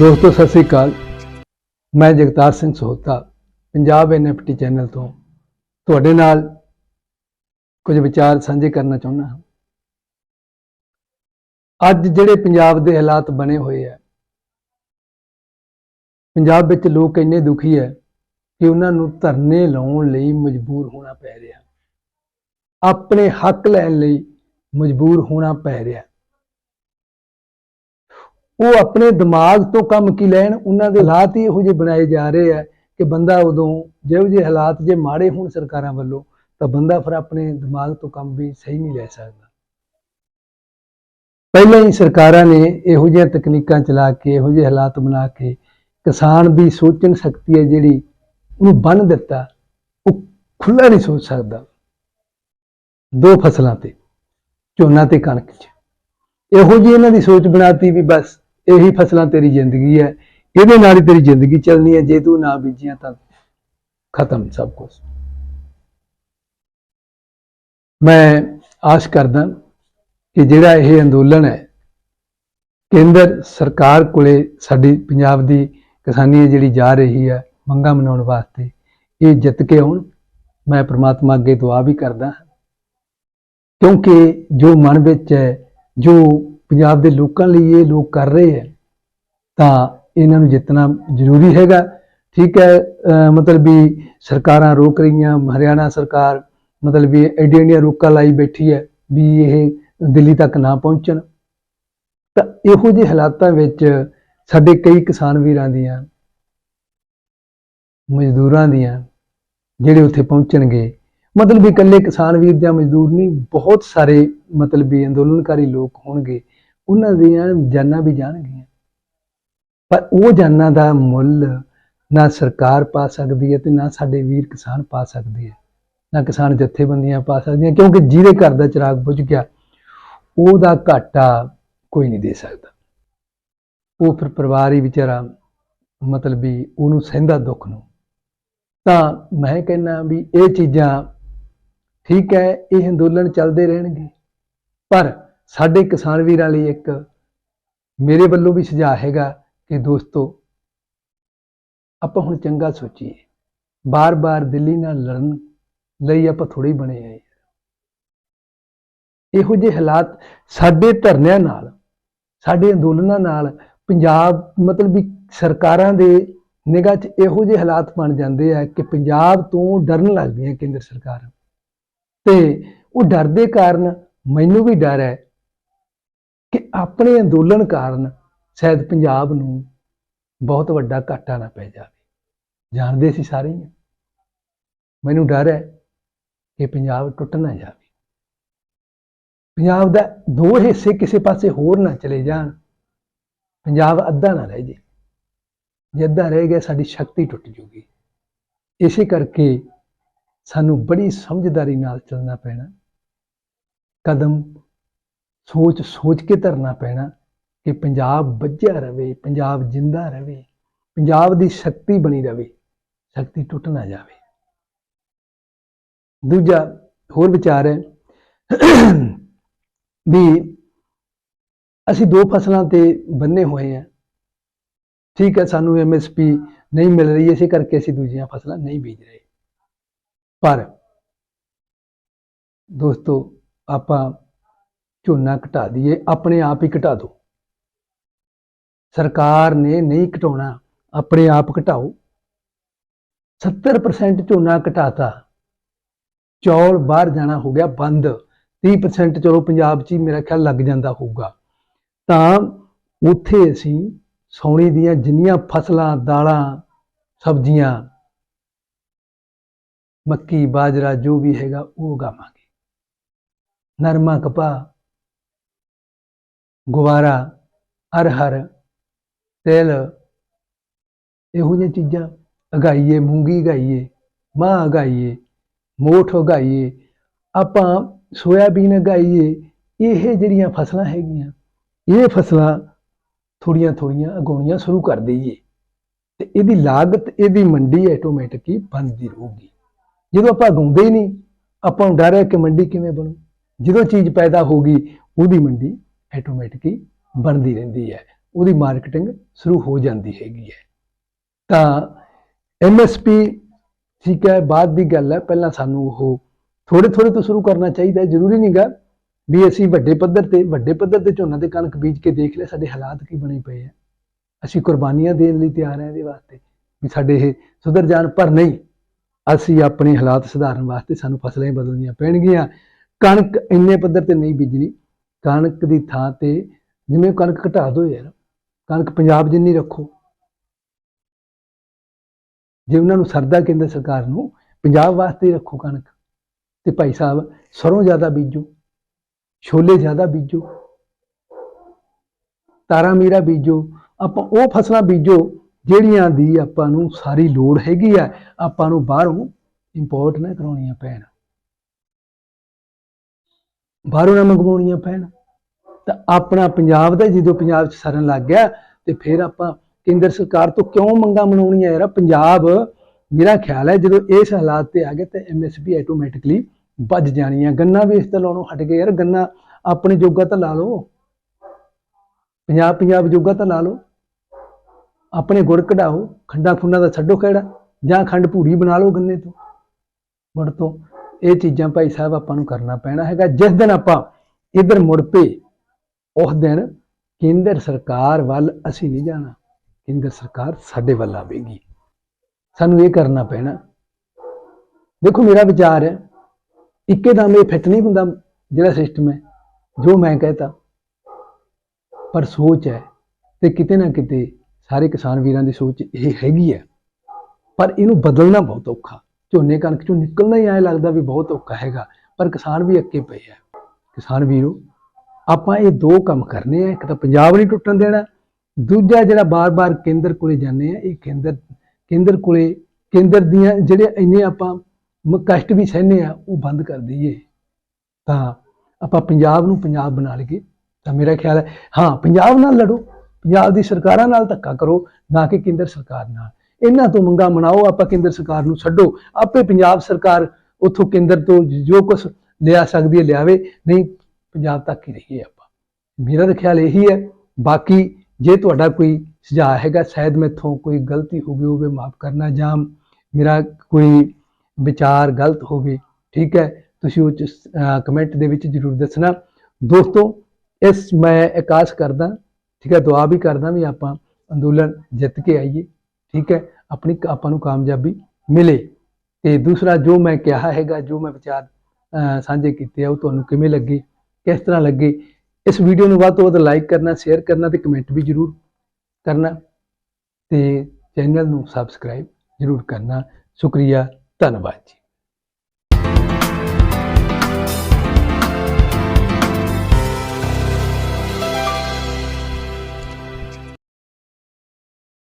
ਦੋਸਤੋ, ਸਤਿ ਸ੍ਰੀ ਅਕਾਲ। ਮੈਂ ਜਗਤਾਰ ਸਿੰਘ ਸੋਹਤਾ, ਪੰਜਾਬ ਐਨਐਫਟੀ ਚੈਨਲ ਤੋਂ। ਤੁਹਾਡੇ ਨਾਲ ਕੁਝ ਵਿਚਾਰ ਸਾਂਝੇ ਕਰਨਾ ਚਾਹੁੰਦਾ ਹਾਂ। ਅੱਜ ਜਿਹੜੇ ਪੰਜਾਬ ਦੇ ਹਾਲਾਤ ਬਣੇ ਹੋਏ ਆ, ਪੰਜਾਬ ਵਿੱਚ ਲੋਕ ਇੰਨੇ ਦੁਖੀ ਹੈ ਕਿ ਉਹਨਾਂ ਨੂੰ ਧਰਨੇ ਲਾਉਣ ਲਈ ਮਜਬੂਰ ਹੋਣਾ ਪੈ ਰਿਹਾ। ਆਪਣੇ ਹੱਕ ਲੈਣ ਲਈ ਮਜਬੂਰ ਹੋਣਾ ਪੈ ਰਿਹਾ। ਉਹ ਆਪਣੇ ਦਿਮਾਗ ਤੋਂ ਕੰਮ ਕੀ ਲੈਣ? ਉਹਨਾਂ ਦੇ ਹਾਲਾਤ ਹੀ ਇਹੋ ਜਿਹੇ ਬਣਾਏ ਜਾ ਰਹੇ ਆ ਕਿ ਬੰਦਾ ਉਦੋਂ ਜਿਹੋ ਜਿਹੇ ਹਾਲਾਤ ਜੇ ਮਾੜੇ ਹੋਣ ਸਰਕਾਰਾਂ ਵੱਲੋਂ, ਤਾਂ ਬੰਦਾ ਫਿਰ ਆਪਣੇ ਦਿਮਾਗ ਤੋਂ ਕੰਮ ਵੀ ਸਹੀ ਨਹੀਂ ਲੈ ਸਕਦਾ। ਪਹਿਲਾਂ ਹੀ ਸਰਕਾਰਾਂ ਨੇ ਇਹੋ ਜਿਹੀਆਂ ਤਕਨੀਕਾਂ ਚਲਾ ਕੇ, ਇਹੋ ਜਿਹੇ ਹਾਲਾਤ ਬਣਾ ਕੇ ਕਿਸਾਨ ਦੀ ਸੋਚਣ ਸ਼ਕਤੀ ਹੈ ਜਿਹੜੀ ਉਹਨੂੰ ਬੰਨ ਦਿੱਤਾ, ਉਹ ਖੁੱਲਾ ਨਹੀਂ ਸੋਚ ਸਕਦਾ। ਦੋ ਫਸਲਾਂ ਤੇ, ਝੋਨਾ ਤੇ ਕਣਕ 'ਚ। ਇਹੋ ਜਿਹੀ ਇਹਨਾਂ ਦੀ ਸੋਚ ਬਣਾਤੀ ਵੀ ਬਸ ਇਹੀ ਫਸਲਾਂ ਤੇਰੀ ਜ਼ਿੰਦਗੀ ਹੈ, ਇਹਦੇ ਨਾਲ ਹੀ ਤੇਰੀ ਜ਼ਿੰਦਗੀ ਚੱਲਣੀ ਹੈ, ਜੇ ਤੂੰ ਨਾ ਬੀਜੀਆਂ ਤਾਂ ਖਤਮ ਸਭ ਕੁਝ ਮੈਂ ਆਸ ਕਰਦਾ ਕਿ ਜਿਹੜਾ ਇਹ ਅੰਦੋਲਨ ਹੈ, ਕੇਂਦਰ ਸਰਕਾਰ ਕੋਲੇ ਸਾਡੀ ਪੰਜਾਬ ਦੀ ਕਿਸਾਨੀ ਜਿਹੜੀ ਜਾ ਰਹੀ ਹੈ, ਮੰਗਾਂ ਮਨਾਉਣ ਵਾਸਤੇ ਇਹ ਜਿੱਤ ਕੇ ਆਉਣ, ਮੈਂ ਪ੍ਰਮਾਤਮਾ ਅੱਗੇ ਦੁਆ ਵੀ ਕਰਦਾ ਕਿਉਂਕਿ ਜੋ ਮਨ ਵਿੱਚ ਹੈ, ਜੋ ਪੰਜਾਬ ਦੇ ਲੋਕਾਂ ਲਈ ਇਹ ਲੋਕ ਕਰ ਰਹੇ ਹੈ, ਤਾਂ ਇਹਨਾਂ ਨੂੰ ਜਿੱਤਣਾ ਜ਼ਰੂਰੀ ਹੈਗਾ। ਠੀਕ ਹੈ ਮਤਲਬ ਵੀ ਸਰਕਾਰਾਂ ਰੋਕ ਰਹੀਆਂ, ਹਰਿਆਣਾ ਸਰਕਾਰ ਮਤਲਬ ਵੀ ਐਡੀਆਂ ਐਡੀਆਂ ਰੋਕਾਂ ਲਾਈ ਬੈਠੀ ਹੈ ਵੀ ਇਹ ਦਿੱਲੀ ਤੱਕ ਨਾ ਪਹੁੰਚਣ। ਤਾਂ ਇਹੋ ਜਿਹੇ ਹਾਲਾਤਾਂ ਵਿੱਚ ਸਾਡੇ ਕਈ ਕਿਸਾਨ ਵੀਰਾਂ ਦੀਆਂ, ਮਜ਼ਦੂਰਾਂ ਦੀਆਂ ਜਿਹੜੇ ਉੱਥੇ ਪਹੁੰਚਣਗੇ, ਮਤਲਬ ਵੀ ਇਕੱਲੇ ਕਿਸਾਨ ਵੀਰ ਜਾਂ ਮਜ਼ਦੂਰ ਨਹੀਂ, ਬਹੁਤ ਸਾਰੇ ਮਤਲਬ ਵੀ ਅੰਦੋਲਨਕਾਰੀ ਲੋਕ ਹੋਣਗੇ। ਉਹਨਾਂ ਦੀਆਂ ਜਾਨਾਂ ਵੀ ਜਾਣਗੀਆਂ। ਪਰ ਉਹ ਜਾਨਾਂ ਦਾ ਮੁੱਲ ਨਾ ਸਰਕਾਰ ਪਾ ਸਕਦੀ ਹੈ ਤੇ ਨਾ ਸਾਡੇ ਵੀਰ ਕਿਸਾਨ ਪਾ ਸਕਦੇ ਹੈ, ਨਾ ਕਿਸਾਨ ਜਥੇਬੰਦੀਆਂ ਪਾ ਸਕਦੀਆਂ, ਕਿਉਂਕਿ ਜਿਹਦੇ ਘਰ ਦਾ ਚਿਰਾਗ ਬੁਝ ਗਿਆ, ਉਹਦਾ ਘਾਟਾ ਕੋਈ ਨਹੀਂ ਦੇ ਸਕਦਾ। ਉਹ ਫਿਰ ਪਰਿਵਾਰ ਹੀ ਵਿਚਾਰਾ ਮਤਲਬ ਵੀ ਉਹਨੂੰ ਸਹਿੰਦਾ ਦੁੱਖ ਨੂੰ। ਤਾਂ ਮੈਂ ਕਹਿੰਦਾ ਵੀ ਇਹ ਚੀਜ਼ਾਂ ਠੀਕ ਹੈ, ਇਹ ਅੰਦੋਲਨ ਚੱਲਦੇ ਰਹਿਣਗੇ, ਪਰ ਸਾਡੇ ਕਿਸਾਨ ਵੀਰਾਂ ਲਈ ਇੱਕ ਮੇਰੇ ਵੱਲੋਂ ਵੀ ਸੁਝਾਅ ਹੈਗਾ ਕਿ ਦੋਸਤੋ, ਆਪਾਂ ਹੁਣ ਚੰਗਾ ਸੋਚੀਏ। ਬਾਰ-ਬਾਰ ਦਿੱਲੀ ਨਾਲ ਲੜਨ ਲਈ ਆਪਾਂ ਥੋੜੀ ਬਣੇ ਆਏ ਇਹੋ ਜਿਹੇ ਹਾਲਾਤ ਸਾਡੇ ਧਰਨਿਆਂ ਨਾਲ, ਸਾਡੇ ਅੰਦੋਲਨਾਂ ਨਾਲ ਪੰਜਾਬ ਮਤਲਬ ਵੀ ਸਰਕਾਰਾਂ ਦੇ ਨਿਗਾਹ 'ਚ ਇਹੋ ਜਿਹੇ ਹਾਲਾਤ ਬਣ ਜਾਂਦੇ ਆ ਕਿ ਪੰਜਾਬ ਤੋਂ ਡਰਨ ਲੱਗਦੀਆਂ ਕੇਂਦਰ ਸਰਕਾਰ। ਤੇ ਉਹ ਡਰ ਦੇ ਕਾਰਨ ਮੈਨੂੰ ਵੀ ਡਰ ਹੈ ਆਪਣੇ ਅੰਦੋਲਨ ਕਾਰਨ ਸ਼ਾਇਦ ਪੰਜਾਬ ਨੂੰ ਬਹੁਤ ਵੱਡਾ ਘਾਟਾ ਨਾ ਪੈ ਜਾਵੇ। ਜਾਣਦੇ ਸੀ ਸਾਰੇ ਹੀ। ਮੈਨੂੰ ਡਰ ਹੈ ਕਿ ਪੰਜਾਬ ਟੁੱਟ ਨਾ ਜਾਵੇ। ਪੰਜਾਬ ਦਾ ਦੋ ਹਿੱਸੇ ਕਿਸੇ ਪਾਸੇ ਹੋਰ ਨਾ ਚਲੇ ਜਾਣ। ਪੰਜਾਬ ਅੱਧਾ ਨਾ ਰਹਿ ਜੇ ਜੇ ਅੱਧਾ ਰਹਿ ਗਿਆ, ਸਾਡੀ ਸ਼ਕਤੀ ਟੁੱਟ ਜੂਗੀ ਇਸੇ ਕਰਕੇ ਸਾਨੂੰ ਬੜੀ ਸਮਝਦਾਰੀ ਨਾਲ ਚੱਲਣਾ ਪੈਣਾ। ਕਦਮ ਸੋਚ ਸੋਚ ਕੇ ਧਰਨਾ ਪੈਣਾ ਕਿ ਪੰਜਾਬ ਵੱਜਿਆ ਰਵੇ, ਪੰਜਾਬ ਜਿੰਦਾ ਰਵੇ, ਪੰਜਾਬ ਦੀ ਸ਼ਕਤੀ ਬਣੀ ਰਵੇ, ਸ਼ਕਤੀ ਟੁੱਟ ਨਾ ਜਾਵੇ। ਦੂਜਾ ਹੋਰ ਵਿਚਾਰ ਹੈ ਵੀ ਅਸੀਂ ਦੋ ਫਸਲਾਂ ਤੇ ਬੰਨੇ ਹੋਏ ਆ ਠੀਕ ਹੈ, ਸਾਨੂੰ ਐਮਐਸਪੀ ਨਹੀਂ ਮਿਲ ਰਹੀ, ਇਸੇ ਕਰਕੇ ਅਸੀਂ ਦੂਜੀਆਂ ਫਸਲਾਂ ਨਹੀਂ ਬੀਜ ਰਹੇ। ਪਰ ਦੋਸਤੋ, ਆਪਾਂ ਝੋਨਾ ਘਟਾ ਦਈਏ, ਆਪਣੇ ਆਪ ਹੀ ਘਟਾ ਦਿਓ। ਸਰਕਾਰ ਨੇ ਨਹੀਂ ਘਟਾਉਣਾ, ਆਪਣੇ ਆਪ ਘਟਾਓ। 70% ਝੋਨਾ ਘਟਾਤਾ। ਚੌਲ ਬਾਹਰ ਜਾਣਾ ਹੋ ਗਿਆ ਬੰਦ। 30% ਚਲੋ ਪੰਜਾਬ 'ਚ ਹੀ ਮੇਰਾ ਖਿਆਲ ਲੱਗ ਜਾਂਦਾ ਹੋਊਗਾ। ਤਾਂ ਉੱਥੇ ਅਸੀਂ ਸੌਣੀ ਦੀਆਂ ਜਿੰਨੀਆਂ ਫਸਲਾਂ, ਦਾਲਾਂ, ਸਬਜ਼ੀਆਂ, ਮੱਕੀ, ਬਾਜਰਾ, ਜੋ ਵੀ ਹੈਗਾ, ਉਹ ਉਗਾਵਾਂਗੇ। ਨਰਮਾ, ਕਪਾਹ ਗੁਵਾਰਾ ਅਰਹਰ ਤਿਲ, ਇਹੋ ਜਿਹੀਆਂ ਚੀਜ਼ਾਂ ਉਗਾਈਏ, ਮੂੰਗੀ ਉਗਾਈਏ ਮਾਂ ਉਗਾਈਏ, ਮੋਠ ਉਗਾਈਏ, ਆਪਾਂ ਸੋਇਆਬੀਨ ਉਗਾਈਏ, ਇਹ ਜਿਹੜੀਆਂ ਫਸਲਾਂ ਹੈਗੀਆਂ, ਇਹ ਫਸਲਾਂ ਥੋੜੀਆਂ ਥੋੜੀਆਂ ਉਗਾਉਣੀਆਂ ਸ਼ੁਰੂ ਕਰ ਦਈਏ ਤੇ ਇਹਦੀ ਲਾਗਤ, ਇਹਦੀ ਮੰਡੀ ਆਟੋਮੈਟਿਕ ਹੀ ਬਣਦੀ ਰਹੂਗੀ। ਜਦੋਂ ਆਪਾਂ ਉਗਾਉਂਦੇ ਹੀ ਨਹੀਂ, ਆਪਾਂ ਨੂੰ ਡਰ ਹੈ ਕਿ ਮੰਡੀ ਕਿਵੇਂ ਬਣੂ। ਜਦੋਂ ਚੀਜ਼ ਪੈਦਾ ਹੋਗੀ ਉਹਦੀ ਮੰਡੀ ਆਟੋਮੈਟਿਕ ਹੀ ਬਣਦੀ ਰਹਿੰਦੀ ਹੈ। ਉਹਦੀ ਮਾਰਕੀਟਿੰਗ ਸ਼ੁਰੂ ਹੋ ਜਾਂਦੀ ਹੈਗੀ ਹੈ। ਤਾਂ ਐਮਐਸਪੀ ਠੀਕ ਹੈ, ਬਾਅਦ ਦੀ ਗੱਲ ਹੈ, ਪਹਿਲਾਂ ਸਾਨੂੰ ਉਹ ਥੋੜੇ ਥੋੜੇ ਤੋਂ ਸ਼ੁਰੂ ਕਰਨਾ ਚਾਹੀਦਾ ਹੈ, ਜ਼ਰੂਰੀ ਨਹੀਂਗਾ ਵੀ ਅਸੀਂ ਵੱਡੇ ਪੱਧਰ ਤੇ, ਵੱਡੇ ਪੱਧਰ ਤੇ ਝੋਨਾ ਤੇ ਕਣਕ ਬੀਜ ਕੇ ਦੇਖ ਲਿਆ, ਸਾਡੇ ਹਾਲਾਤ ਕੀ ਬਣੇ ਪਏ ਆ ਅਸੀਂ ਕੁਰਬਾਨੀਆਂ ਦੇਣ ਲਈ ਤਿਆਰ ਹਾਂ ਇਹਦੇ ਵਾਸਤੇ ਵੀ ਸਾਡੇ ਇਹ ਸੁਧਰ ਜਾਣ, ਪਰ ਨਹੀਂ, ਅਸੀਂ ਆਪਣੇ ਹਾਲਾਤ ਸੁਧਾਰਨ ਵਾਸਤੇ ਸਾਨੂੰ ਫਸਲਾਂ ਹੀ ਬਦਲਣੀਆਂ ਪੈਣਗੀਆਂ। ਕਣਕ ਇੰਨੇ ਪੱਧਰ ਤੇ ਨਹੀਂ ਬੀਜਣੀ ਕਣਕ ਦੀ ਥਾਂ ਤੇ ਜਿਵੇਂ ਕਣਕ ਘਟਾ ਦਿਓ ਯਾਰ, ਕਣਕ ਪੰਜਾਬ ਜਿੰਨੀ ਰੱਖੋ। ਜੇ ਉਹਨਾਂ ਨੂੰ ਸਰਦਾ ਕੇਂਦਰ ਸਰਕਾਰ ਨੂੰ ਪੰਜਾਬ ਵਾਸਤੇ ਰੱਖੋ ਕਣਕ, ਤੇ ਭਾਈ ਸਾਹਿਬ ਸਰੋਂ ਜ਼ਿਆਦਾ ਬੀਜੋ, ਛੋਲੇ ਜ਼ਿਆਦਾ ਬੀਜੋ, ਤਾਰਾ ਮੀਰਾ ਬੀਜੋ, ਆਪਾਂ ਉਹ ਫਸਲਾਂ ਬੀਜੋ ਜਿਹੜੀਆਂ ਦੀ ਆਪਾਂ ਨੂੰ ਸਾਰੀ ਲੋੜ ਹੈਗੀ ਆ, ਆਪਾਂ ਨੂੰ ਬਾਹਰੋਂ ਇੰਪੋਰਟ ਨਾ ਕਰਾਉਣੀਆਂ ਪੈਣ। ਬਾਹਰੋਂ ਨਾ ਮੰਗਵਾਉਣੀਆਂ ਪੈਣ। ਤਾਂ ਆਪਣਾ ਪੰਜਾਬ ਦਾ ਜਦੋਂ ਪੰਜਾਬ 'ਚ ਸਰਨ ਲੱਗ ਗਿਆ, ਤੇ ਫਿਰ ਆਪਾਂ ਕੇਂਦਰ ਸਰਕਾਰ ਤੋਂ ਕਿਉਂ ਮੰਗਾ ਮਨਾਉਣੀਆਂ ਯਾਰ? ਪੰਜਾਬ, ਮੇਰਾ ਖਿਆਲ ਹੈ ਜਦੋਂ ਇਸ ਹਾਲਾਤ ਤੇ ਆ ਗਏ ਤੇ ਐਮਐਸਪੀ ਆਟੋਮੈਟਿਕਲੀ ਵੱਜ ਜਾਣੀਆਂ। ਗੰਨਾ ਵੀ ਇਸ ਤੋਂ ਲਾਉਣੋਂ ਹਟ ਗਏ ਯਾਰ। ਗੰਨਾ ਆਪਣੇ ਜੋਗਾ ਤਾਂ ਲਾ ਲਓ। ਪੰਜਾਬ ਪੰਜਾਬ ਜੋਗਾ ਤਾਂ ਲਾ ਲਓ। ਆਪਣੇ ਗੁੜ ਕਢਾਓ। ਖੰਡਾ ਖੁੰਡਾ ਦਾ ਛੱਡੋ ਖੇੜਾ। ਜਾਂ ਖੰਡ ਭੂਰੀ ਬਣਾ ਲਓ ਗੰਨੇ ਤੋਂ। ਗੁੜ ਤੋਂ। ਇਹ ਚੀਜ਼ਾਂ ਭਾਈ ਸਾਹਿਬ ਆਪਾਂ ਨੂੰ ਕਰਨਾ ਪੈਣਾ ਹੈਗਾ। ਜਿਸ ਦਿਨ ਆਪਾਂ ਇਧਰ ਮੁੜ ਪਏ, ਉਸ ਦਿਨ ਕੇਂਦਰ ਸਰਕਾਰ ਵੱਲ ਅਸੀਂ ਨਹੀਂ ਜਾਣਾ। ਕੇਂਦਰ ਸਰਕਾਰ ਸਾਡੇ ਵੱਲ ਆਵੇਗੀ। ਸਾਨੂੰ ਇਹ ਕਰਨਾ ਪੈਣਾ। ਦੇਖੋ ਮੇਰਾ ਵਿਚਾਰ ਹੈ, ਇੱਕੇ ਦਮ ਇਹ ਫਿੱਟ ਨਹੀਂ ਹੁੰਦਾ ਜਿਹੜਾ ਸਿਸਟਮ ਹੈ, ਜੋ ਮੈਂ ਕਹਤਾ। ਪਰ ਸੋਚ ਹੈ ਤੇ ਕਿਤੇ ਨਾ ਕਿਤੇ ਸਾਰੇ ਕਿਸਾਨ ਵੀਰਾਂ ਦੀ ਸੋਚ ਇਹ ਹੈਗੀ ਹੈ। ਪਰ ਇਹਨੂੰ ਬਦਲਣਾ ਬਹੁਤ ਔਖਾ। ਝੋਨੇ ਕਣਕ ਚੋਂ ਨਿਕਲਣਾ ਹੀ ਐ ਲੱਗਦਾ ਵੀ ਬਹੁਤ ਔਖਾ ਹੈਗਾ, ਪਰ ਕਿਸਾਨ ਵੀ ਅੱਕੇ ਪਏ ਆ। ਕਿਸਾਨ ਵੀਰੋ, ਆਪਾਂ ਇਹ ਦੋ ਕੰਮ ਕਰਨੇ ਆ, ਇੱਕ ਤਾਂ ਪੰਜਾਬ ਨਹੀਂ ਟੁੱਟਣ ਦੇਣਾ, ਦੂਜਾ ਜਿਹੜਾ ਬਾਰ-ਬਾਰ ਕੇਂਦਰ ਕੋਲੇ ਜਾਂਦੇ ਆ, ਇਹ ਕੇਂਦਰ ਕੇਂਦਰ ਕੋਲੇ, ਕੇਂਦਰ ਦੀਆਂ ਜਿਹੜੇ ਇੰਨੇ ਆਪਾਂ ਕਸ਼ਟ ਵੀ ਸਹਿਨੇ ਆ, ਉਹ ਬੰਦ ਕਰ ਦਈਏ। ਤਾਂ ਆਪਾਂ ਪੰਜਾਬ ਨੂੰ ਪੰਜਾਬ ਬਣਾ ਲਈਏ, ਤਾਂ ਮੇਰਾ ਖਿਆਲ ਹੈ, ਹਾਂ, ਪੰਜਾਬ ਨਾਲ ਲੜੋ, ਪੰਜਾਬ ਦੀ ਸਰਕਾਰਾਂ ਨਾਲ ਧੱਕਾ ਕਰੋ, ਨਾ ਕਿ ਕੇਂਦਰ ਸਰਕਾਰ ਨਾਲ। ਇਹਨਾਂ ਤੋਂ ਮੰਗਾ ਮਨਾਓ, ਆਪਾਂ ਕੇਂਦਰ ਸਰਕਾਰ ਨੂੰ ਛੱਡੋ। ਆਪੇ ਪੰਜਾਬ ਸਰਕਾਰ ਉਥੋਂ ਕੇਂਦਰ ਤੋਂ ਜੋ ਕੁਝ ਲਿਆ ਸਕਦੀ ਹੈ, ਲਿਆਵੇ। ਨਹੀਂ, ਪੰਜਾਬ ਤੱਕ ਹੀ ਰਹੀਏ ਆਪਾਂ। ਮੇਰਾ ਤਾਂ ਖਿਆਲ ਇਹੀ ਹੈ, ਬਾਕੀ ਜੇ ਤੁਹਾਡਾ ਕੋਈ ਸੁਝਾਅ ਹੈਗਾ, ਸ਼ਾਇਦ ਮੈਥੋਂ ਕੋਈ ਗਲਤੀ ਹੋ ਗਈ ਹੋਵੇ, ਮਾਫ ਕਰਨਾ, ਜਾਂ ਮੇਰਾ ਕੋਈ ਵਿਚਾਰ ਗਲਤ ਹੋਵੇ, ਠੀਕ ਹੈ, ਤੁਸੀਂ ਉਹ ਕਮੈਂਟ ਦੇ ਵਿੱਚ ਜਰੂਰ ਦੱਸਣਾ। ਦੋਸਤੋ, ਇਸ ਮੈਂ ਆਕਾਸ਼ ਕਰਦਾ, ਠੀਕ ਹੈ, ਦੁਆ ਵੀ ਕਰਦਾ ਵੀ ਆਪਾਂ ਅੰਦੋਲਨ ਜਿੱਤ ਕੇ ਆਈਏ। ਠੀਕ ਹੈ, ਆਪਣੀ ਆਪਾਂ ਨੂੰ ਕਾਮਯਾਬੀ ਮਿਲੇ। ਤੇ ਦੂਸਰਾ ਜੋ ਮੈਂ ਕਿਹਾ ਹੈਗਾ, ਜੋ ਮੈਂ ਵਿਚਾਰ ਸਾਂਝੇ ਕੀਤੇ ਆ, ਉਹ ਤੁਹਾਨੂੰ ਕਿਵੇਂ ਲੱਗੇ, ਕਿਸ ਤਰ੍ਹਾਂ ਲੱਗੇ, ਇਸ ਵੀਡੀਓ ਨੂੰ ਵੱਧ ਤੋਂ ਵੱਧ ਲਾਈਕ ਕਰਨਾ, ਸ਼ੇਅਰ ਕਰਨਾ ਤੇ ਕਮੈਂਟ ਵੀ ਜਰੂਰ ਕਰਨਾ। ਤੇ ਚੈਨਲ ਨੂੰ ਸਬਸਕ੍ਰਾਈਬ ਜਰੂਰ ਕਰਨਾ। ਸ਼ੁਕਰੀਆ, ਧੰਨਵਾਦ ਜੀ।